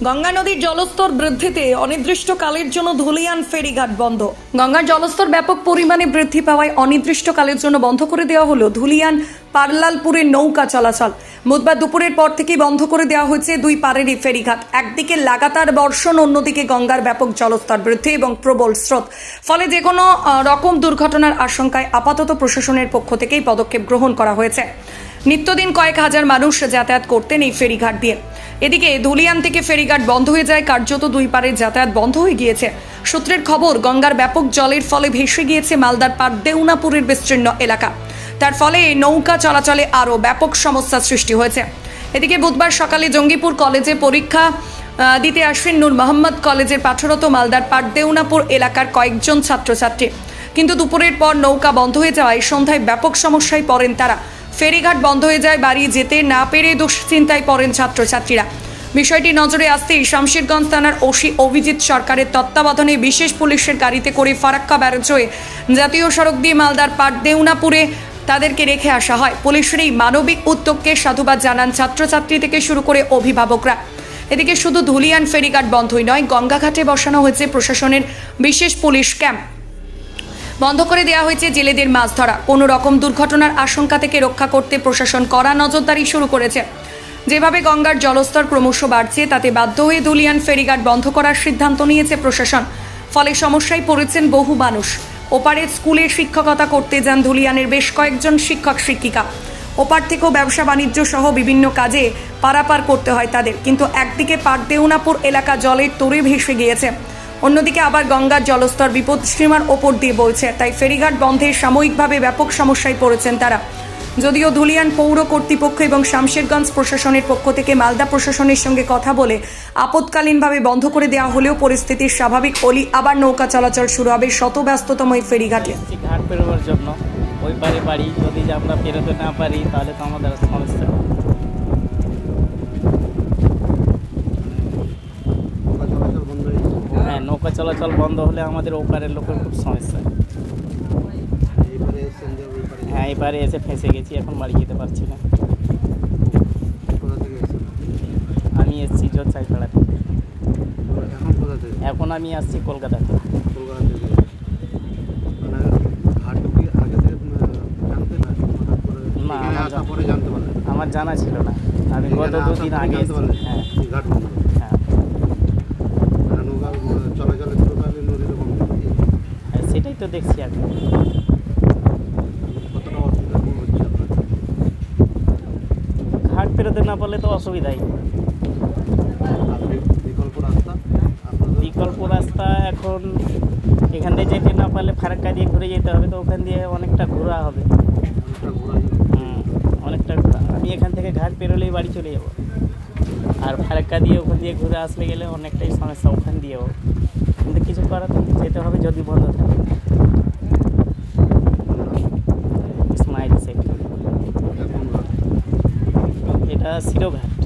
গঙ্গা নদীর জলস্তর বৃদ্ধিতে অনির্দিষ্টকালের জন্য ধুলিয়ান ফেরিঘাট বন্ধ। গঙ্গার জলস্তর ব্যাপক পরিমাণে বৃদ্ধি পাওয়ায় অনির্দিষ্টকালের জন্য বন্ধ করে দেওয়া হলো ধুলিয়ান পারলালপুরের নৌকা চলাচল। বুধবার দুপুরের পর থেকেই বন্ধ করে দেওয়া হয়েছে দুই পারেরই ফেরিঘাট। একদিকে লাগাতার বর্ষণ, অন্যদিকে গঙ্গার ব্যাপক জলস্তর বৃদ্ধি এবং প্রবল স্রোত। ফলে যে কোনো রকম দুর্ঘটনার আশঙ্কায় আপাতত প্রশাসনের পক্ষ থেকেই পদক্ষেপ গ্রহণ করা হয়েছে। নিত্যদিন কয়েক হাজার মানুষ যাতায়াত করতেন এই ফেরিঘাট দিয়ে। এদিকে ধুলিয়ান থেকে ফেরিঘাট বন্ধ হয়ে যায়। কার্যত দুই পারের যাতায়াত বন্ধ হয়ে গিয়েছে। সূত্রের খবর, গঙ্গার ব্যাপক জলের ফলে ভেসে গিয়েছে মালদার পার দেউনাপুরের বিস্তীর্ণ এলাকা। তার ফলে নৌকা চলাচলে আরও ব্যাপক সমস্যার সৃষ্টি হয়েছে। এদিকে বুধবার সকালে জঙ্গিপুর কলেজে পরীক্ষা দিতে আসেন নূর মোহাম্মদ কলেজের পাঠরত মালদার পার দেউনাপুর এলাকার কয়েকজন ছাত্রছাত্রী। কিন্তু দুপুরের পর নৌকা বন্ধ হয়ে যাওয়ায় সন্ধ্যায় ব্যাপক সমস্যায় পড়েন তারা। ফেরিঘাট বন্ধ হয়ে যায়, বাড়ি যেতে না পেরে দুশ্চিন্তায় পড়েন ছাত্রছাত্রীরা। বিষয়টি নজরে আসতেই শামশেরগঞ্জ থানার ওসি অভিজিৎ সরকারের তত্ত্বাবধানে বিশেষ পুলিশের গাড়িতে করে ফারাক্কা ব্যারেজ হয়ে জাতীয় সড়ক দিয়ে মালদার পাট দেউনাপুরে তাদেরকে রেখে আসা হয়। পুলিশের এই মানবিক উদ্যোগকে সাধুবাদ জানান ছাত্রছাত্রী থেকে শুরু করে অভিভাবকরা। এদিকে শুধু ধুলিয়ান ফেরিঘাট বন্ধই নয়, গঙ্গাঘাটে বসানো হয়েছে প্রশাসনের বিশেষ পুলিশ ক্যাম্প। বন্ধ করে দেওয়া হয়েছে জেলেদের মাছ ধরা। কোনো রকম দুর্ঘটনার আশঙ্কা থেকে রক্ষা করতে প্রশাসন কড়া নজরদারি শুরু করেছে। যেভাবে গঙ্গার জলস্তর ক্রমশ বাড়ছে, তাতে বাধ্য হয়ে দুলিয়ান ফেরিঘাট বন্ধ করার সিদ্ধান্ত নিয়েছে প্রশাসন। ফলে সমস্যায় পড়েছেন বহু মানুষ। ওপারে স্কুলে শিক্ষকতা করতে যান ধুলিয়ানের বেশ কয়েকজন শিক্ষক, শিক্ষিকা। ওপার থেকেও ব্যবসা বাণিজ্য সহ বিভিন্ন কাজে পারাপার করতে হয় তাদের। কিন্তু একদিকে পাটদেউনাপুর এলাকা জলের তোরে ভেসে গিয়েছে। অন্যদিকে আবার গঙ্গার জলস্তর বিপদসীমার ওপর দিয়ে বইছে। তাই ফেরিঘাট বন্ধে সাময়িকভাবে ব্যাপক সমস্যায় পড়েছেন তারা। যদিও ধুলিয়ান পৌর কর্তৃপক্ষ এবং শামশেরগঞ্জ প্রশাসনের পক্ষ থেকে মালদা প্রশাসনের সঙ্গে কথা বলে আপৎকালীনভাবে বন্ধ করে দেওয়া হলেও পরিস্থিতির স্বাভাবিক। হলেই আবার নৌকা চলাচল শুরু হবে শত ব্যস্ততম এই ফেরিঘাটে। ঘাট জন্য ওই পারে বাড়ি। যদি আমরা না পারি, তাহলে তো আমাদের সমস্যা নৌকা চলাচল বন্ধ হয়ে গেছে হ্যাঁ নৌকা চলাচল বন্ধ হলে আমাদের ওপারের লোকের খুব সমস্যা। হ্যাঁ এবারে এসে ফেঁসে গেছি এখন বাড়ি যেতে পারছি না। আমি এসেছি জোরসাইপাড়া থেকে। এখন থেকে? এখন আমি আসছি কলকাতা থেকে। আমার জানা- ছিল না। আমি গত দুদিন আগে হ্যাঁ এই ঘাট বন্ধ হ্যাঁ মানে নৌকা উম, চলাচলের টোটালি নদীতে বন্ধ হ্যাঁ, সেটাই তো দেখছি আপনার? ঘাট পেরোতে না পারলে তো অসুবিধাই। বিকল্প রাস্তা? বিকল্প রাস্তা এখন এখান দিয়ে যেতে না পারলে ফারাক্কা দিয়ে ঘুরে যেতে হবে তো ওখান দিয়ে অনেকটা ঘোরা হবে। ঘোরা অনেকটা ঘোরা। আমি এখান থেকে ঘাট পেরোলেই বাড়ি চলে যাব। আর ফারাক্কা দিয়ে ওখান দিয়ে ঘুরে আসলে গেলে অনেকটাই সমস্যা ওখান দিয়েও। কিন্তু কিছু করার যেতে হবে যদি বন্ধ থাকে। ইসমাইল শেখ